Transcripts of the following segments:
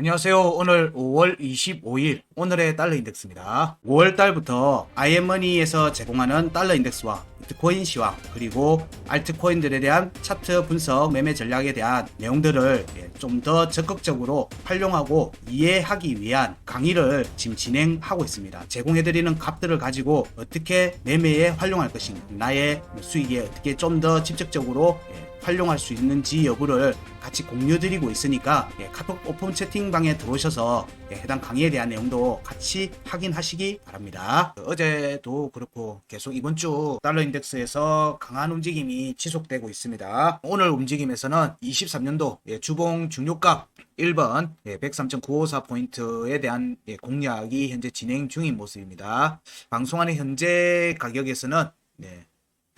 안녕하세요. 오늘 5월 25일 오늘의 달러 인덱스입니다. 5월 달부터 아이엠머니에서 제공하는 달러 인덱스와 비트코인 시황 그리고 알트코인들에 대한 차트 분석 매매 전략에 대한 내용들을 예, 좀더 적극적으로 활용하고 이해하기 위한 강의를 지금 진행하고 있습니다. 제공해드리는 값들을 가지고 어떻게 매매에 활용할 것인가 나의 수익에 어떻게 좀 더 직접적으로 예, 활용할 수 있는지 여부를 같이 공유드리고 있으니까 예, 카톡 오픈 채팅방에 들어오셔서 예, 해당 강의에 대한 내용도 같이 확인하시기 바랍니다. 그 어제도 그렇고 계속 이번 주 달러 인덱스에서 강한 움직임이 지속되고 있습니다. 오늘 움직임에서는 23년도 예, 주봉 중요값 1번 103.954포인트에 대한 예, 공략이 현재 진행 중인 모습입니다. 방송하는 현재 가격에서는 네,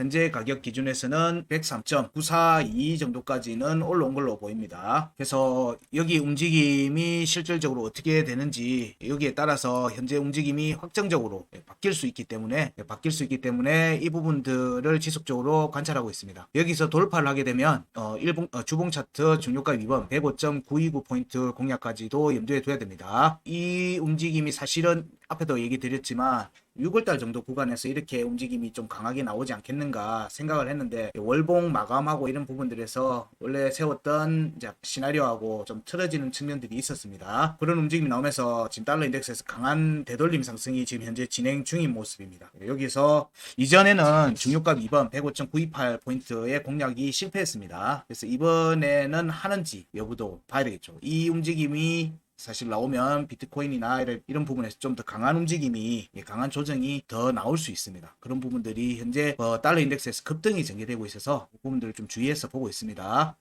현재 가격 기준에서는 103.942 정도까지는 올라온 걸로 보입니다. 그래서 여기 움직임이 실질적으로 어떻게 되는지 여기에 따라서 현재 움직임이 확정적으로 바뀔 수 있기 때문에 바뀔 수 있기 때문에 이 부분들을 지속적으로 관찰하고 있습니다. 여기서 돌파를 하게 되면 어, 일봉 어, 주봉 차트 중요가 2번 105.929 포인트 공략까지도 염두에 둬야 됩니다. 이 움직임이 사실은 앞에도 얘기 드렸지만 6월달 정도 구간에서 이렇게 움직임이 좀 강하게 나오지 않겠는가 생각을 했는데 월봉 마감하고 이런 부분들에서 원래 세웠던 시나리오하고 좀 틀어지는 측면들이 있었습니다. 그런 움직임이 나오면서 지금 달러 인덱스에서 강한 되돌림 상승이 지금 현재 진행 중인 모습입니다. 여기서 이전에는 중요값 2번 105.928 포인트의 공략이 실패했습니다. 그래서 이번에는 하는지 여부도 봐야 되겠죠. 이 움직임이 사실 나오면 비트코인이나 이런, 부분에서 좀 더 강한 움직임이 예, 강한 조정이 더 나올 수 있습니다. 그런 부분들이 현재 어, 달러 인덱스에서 급등이 전개되고 있어서 그 부분들을 좀 주의해서 보고 있습니다.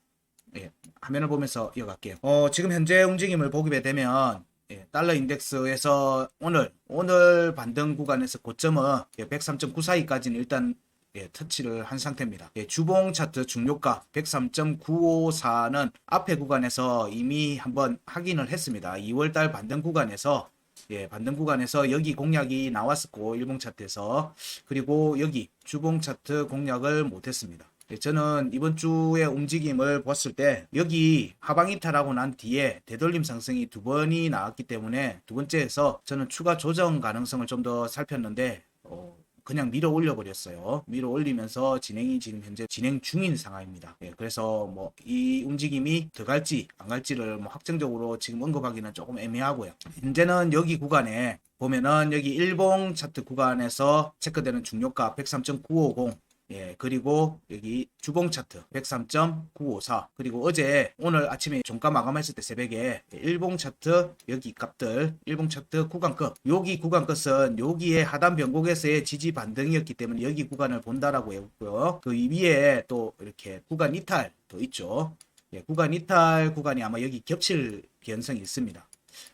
예, 화면을 보면서 이어갈게요. 어, 지금 현재 움직임을 보게 되면 예, 달러 인덱스에서 오늘 오늘 반등 구간에서 고점은 예, 103.942까지는 일단 예, 터치를 한 상태입니다. 예, 주봉 차트 중요가 103.954는 앞에 구간에서 이미 한번 확인을 했습니다. 2월달 반등 구간에서 예, 반등 구간에서 여기 공략이 나왔었고 일봉 차트에서 그리고 여기 주봉 차트 공략을 못했습니다. 예, 저는 이번 주의 움직임을 봤을 때 여기 하방 이탈하고 난 뒤에 되돌림 상승이 두 번이 나왔기 때문에 두 번째에서 저는 추가 조정 가능성을 좀 더 살폈는데 어, 그냥 밀어 올려 버렸어요. 밀어 올리면서 진행이 지금 현재 진행 중인 상황입니다. 예, 그래서 뭐 이 움직임이 더 갈지 안 갈지를 뭐 확정적으로 지금 언급하기는 조금 애매하고요. 현재는 여기 구간에 보면은 여기 일봉 차트 구간에서 체크되는 중요가 103.950 예, 그리고 여기 주봉 차트 103.954 그리고 어제 오늘 아침에 종가 마감했을 때 새벽에 일봉 차트 여기 값들 일봉 차트 구간급 여기 구간끝은 여기에 하단 변곡에서의 지지 반등이었기 때문에 여기 구간을 본다라고 했고요. 그 위에 또 이렇게 구간 이탈도 있죠. 예, 구간 이탈 구간이 아마 여기 겹칠 개연성이 있습니다.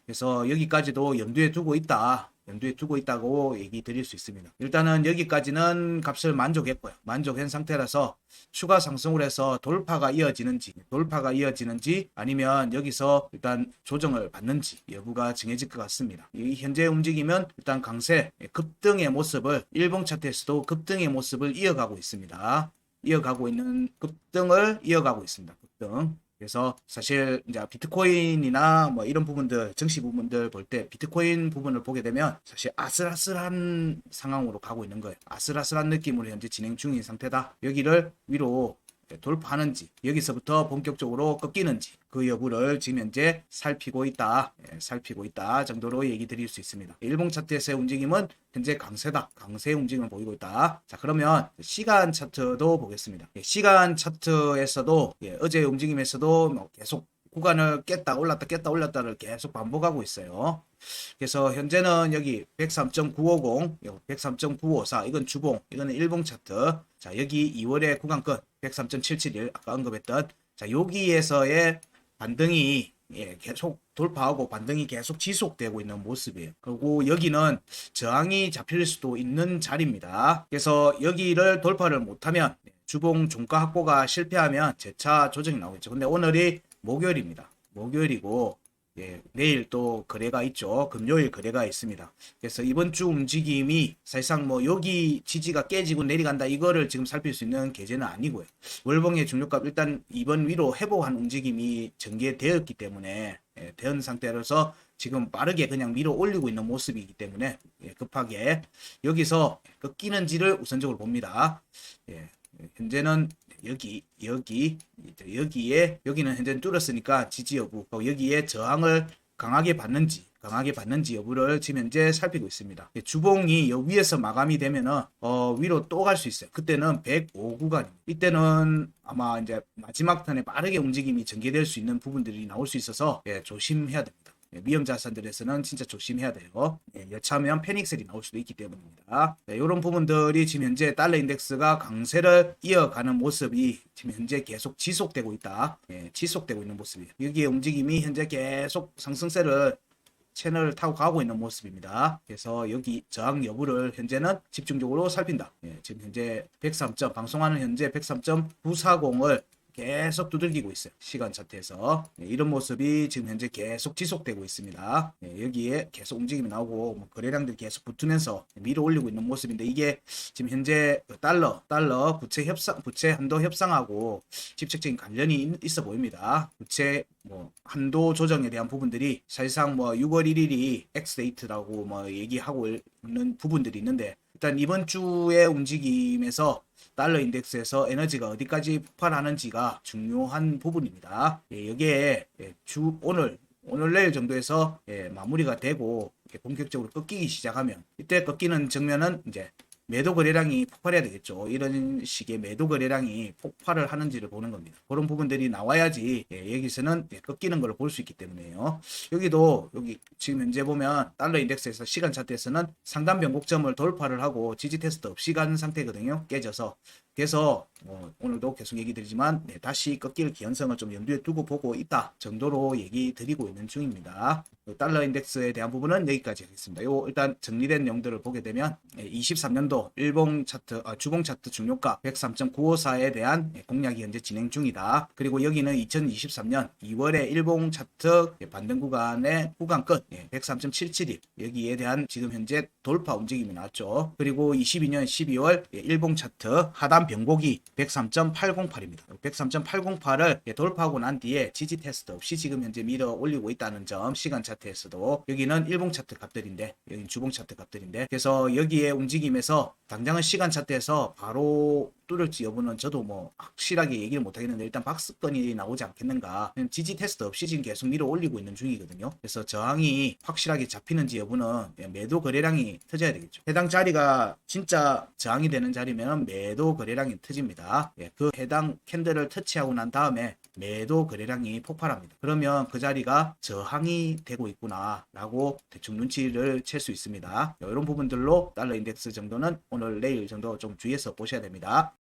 그래서 여기까지도 염두에 두고 있다. 염두에 두고 있다고 얘기 드릴 수 있습니다. 일단은 여기까지는 값을 만족했고요. 만족한 상태라서 추가 상승을 해서 돌파가 이어지는지, 돌파가 이어지는지 아니면 여기서 일단 조정을 받는지 여부가 정해질 것 같습니다. 이 현재 움직이면 일단 강세, 급등의 모습을 일봉 차트에서도 급등의 모습을 이어가고 있습니다. 이어가고 있는 급등을 이어가고 있습니다. 급등. 그래서 사실 이제 비트코인이나 뭐 이런 부분들 증시 부분들 볼 때 비트코인 부분을 보게 되면 사실 아슬아슬한 상황으로 가고 있는 거예요. 아슬아슬한 느낌으로 현재 진행 중인 상태다. 여기를 위로 돌파하는지 여기서부터 본격적으로 꺾이는지 그 여부를 지금 현재 살피고 있다. 예, 살피고 있다 정도로 얘기 드릴 수 있습니다. 일봉 차트에서의 움직임은 현재 강세다. 강세 움직임을 보이고 있다. 자 그러면 시간 차트도 보겠습니다. 예, 시간 차트에서도 예, 어제 움직임에서도 뭐 계속 구간을 깼다 올랐다 깼다 올랐다를 계속 반복하고 있어요. 그래서 현재는 여기 103.950, 103.954 이건 주봉, 이거는 일봉 차트. 자 여기 2월의 구간끝 103.771 아까 언급했던. 자 여기에서의 반등이 예, 계속 돌파하고 반등이 계속 지속되고 있는 모습이에요. 그리고 여기는 저항이 잡힐 수도 있는 자리입니다. 그래서 여기를 돌파를 못하면 주봉 종가 확보가 실패하면 재차 조정이 나오겠죠. 근데 오늘이 목요일입니다. 목요일이고 예, 내일 또 거래가 있죠. 금요일 거래가 있습니다. 그래서 이번 주 움직임이 사실상 뭐 여기 지지가 깨지고 내려간다 이거를 지금 살필 수 있는 계제는 아니고요. 월봉의 중요값 일단 이번 위로 회복한 움직임이 전개되었기 때문에 예, 된 상태로서 지금 빠르게 그냥 밀어 올리고 있는 모습이기 때문에 예, 급하게 여기서 꺾이는지를 우선적으로 봅니다. 예, 현재는 여기 여기 여기에 여기는 현재 뚫었으니까 지지 여부 여기에 저항을 강하게 받는지 강하게 받는지 여부를 지금 현재 살피고 있습니다. 예, 주봉이 여 위에서 마감이 되면은 어 위로 또 갈 수 있어요. 그때는 105 구간입니다. 이때는 아마 이제 마지막 턴에 빠르게 움직임이 전개될 수 있는 부분들이 나올 수 있어서 예, 조심해야 됩니다. 예, 위험 자산들에서는 진짜 조심해야 돼요. 예, 여차하면 패닉셀이 나올 수도 있기 때문입니다. 이런 부분들이 지금 현재 달러 인덱스가 강세를 이어가는 모습이 지금 현재 계속 지속되고 있다. 예, 지속되고 있는 모습이에요. 여기에 움직임이 현재 계속 상승세를 채널을 타고 가고 있는 모습입니다. 그래서 여기 저항 여부를 현재는 집중적으로 살핀다. 예, 지금 현재 103점 방송하는 현재 103.940을 계속 두들기고 있어요. 시간 차트에서 예, 이런 모습이 지금 현재 계속 지속되고 있습니다. 예, 여기에 계속 움직임이 나오고 뭐 거래량들이 계속 붙으면서 밀어 올리고 있는 모습인데 이게 지금 현재 그 달러 달러 부채 협상 부채 한도 협상하고 직접적인 관련이 있- 있어 보입니다. 부채 뭐 한도 조정에 대한 부분들이 사실상 뭐 6월 1일이 X 데이트라고 뭐 얘기하고 있는 부분들이 있는데 일단 이번 주의 움직임에서 달러 인덱스에서 에너지가 어디까지 폭발하는지가 중요한 부분입니다. 예, 여기에 예, 주 오늘 오늘 내일 정도에서 예, 마무리가 되고 본격적으로 꺾이기 시작하면 이때 꺾이는 정면은 이제 매도 거래량이 폭발해야 되겠죠. 이런 식의 매도 거래량이 폭발을 하는지를 보는 겁니다. 그런 부분들이 나와야지 예, 여기서는 예, 꺾이는 걸 볼 수 있기 때문에요. 여기도 여기 지금 현재 보면 달러 인덱스에서 시간 차트에서는 상단 변곡점을 돌파를 하고 지지 테스트 없이 간 상태거든요. 깨져서 그래서 어, 오늘도 계속 얘기 드리지만 네, 다시 꺾일 기현성을 좀 염두에 두고 보고 있다 정도로 얘기 드리고 있는 중입니다. 그 달러 인덱스에 대한 부분은 여기까지 하겠습니다. 요 일단 정리된 내용들을 보게 되면 23년도 일봉 차트 아, 주봉 차트 중요가 103.954에 대한 예, 공략이 현재 진행 중이다. 그리고 여기는 2023년 2월에 일봉 차트 예, 반등 구간의 구간 끝 103.771 여기에 대한 지금 현재 돌파 움직임이 나왔죠. 그리고 22년 12월 예, 일봉 차트 하단 변곡이 103.808입니다. 103.808을 예, 돌파하고 난 뒤에 지지 테스트 없이 지금 현재 밀어 올리고 있다는 점 시간 차트에서도 여기는 일봉 차트 값들인데 여기는 주봉 차트 값들인데 그래서 여기에 움직임에서 당장은 시간 차트에서 바로 뚫을지 여부는 저도 뭐 확실하게 얘기를 못 하겠는데 일단 박스권이 나오지 않겠는가. 지지 테스트 없이 지금 계속 밀어 올리고 있는 중이거든요. 그래서 저항이 확실하게 잡히는지 여부는 매도 거래량이 터져야 되겠죠. 해당 자리가 진짜 저항이 되는 자리면 매도 거래량이 터집니다. 예, 그 해당 캔들을 터치하고 난 다음에 매도 거래량이 폭발합니다. 그러면 그 자리가 저항이 되고 있구나 라고 대충 눈치를 챌 수 있습니다. 이런 부분들로 달러 인덱스 정도는 오늘 내일 정도 좀 주의해서 보셔야 됩니다